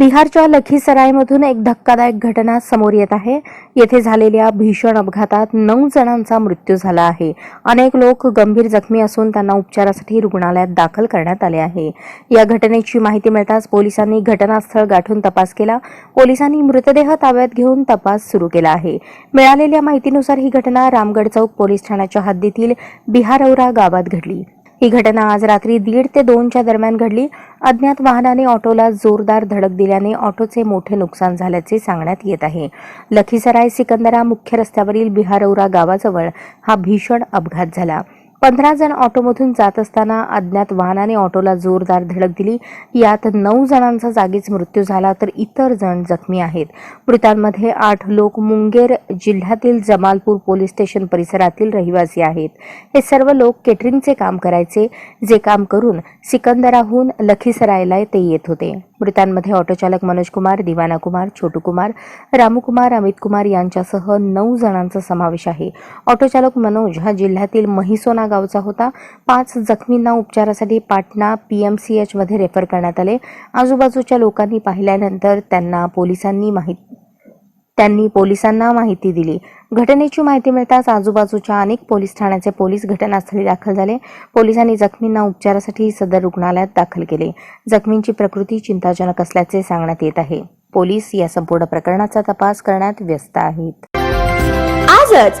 बिहारच्या लखीसरायमधून एक धक्कादायक घटना समोर येत आहे. येथे झालेल्या भीषण अपघातात नऊ जणांचा मृत्यू झाला आहे. अनेक लोक गंभीर जखमी असून त्यांना उपचारासाठी रुग्णालयात दाखल करण्यात आले आहे. या घटनेची माहिती मिळताच पोलिसांनी घटनास्थळ गाठून तपास केला. पोलिसांनी मृतदेह ताब्यात घेऊन तपास सुरू केला आहे. मिळालेल्या माहितीनुसार ही घटना रामगड चौक पोलीस ठाण्याच्या हद्दीतील बिहारौरा गावात घडली. ही घटना आज रात्री दीड ते दोनच्या दरम्यान घडली. अज्ञात वाहनाने ऑटोला जोरदार धडक दिल्याने ऑटोचे मोठे नुकसान झाल्याचे सांगण्यात येत आहे. लखीसराय सिकंदरा मुख्य रस्त्यावरील बिहारौरा गावाजवळ हा भीषण अपघात झाला. पंधरा जण ऑटोमधून जात असताना अज्ञात वाहनाने ऑटोला जोरदार धडक दिली. यात नऊ जणांचा जागीच मृत्यू झाला तर इतर जण जखमी आहेत. मृतांमध्ये आठ लोक मुंगेर जिल्ह्यातील जमालपूर पोलीस स्टेशन परिसरातील रहिवासी आहेत. हे सर्व लोक केटरिंगचे काम करायचे जे काम करून सिकंदराहून लखीसरायला ते येत होते. मृतांमध्ये ऑटोचालक मनोज कुमार दिवाना कुमार छोटू कुमार रामकुमार अमित कुमार यांच्यासह नऊ जणांचा समावेश आहे. ऑटोचालक मनोज हा जिल्ह्यातील महिसोना गावचा होता. पाच जखमींना उपचारासाठी पाटणा पीएमसीएच मध्ये रेफर करण्यात आले. आजूबाजूच्या लोकांनी पाहिल्यानंतर त्यांना पोलिसांनी माहिती त्यांनी पोलिसांना माहिती दिली. घटनेची माहिती मिळताच आजूबाजूच्या अनेक पोलीस ठाण्याचे पोलीस घटनास्थळी दाखल झाले. पोलिसांनी जखमींना उपचारासाठी सदर रुग्णालयात दाखल केले. जखमींची प्रकृती चिंताजनक असल्याचे सांगण्यात येत आहे. पोलीस या संपूर्ण प्रकरणाचा तपास करण्यात व्यस्त आहेत. आजच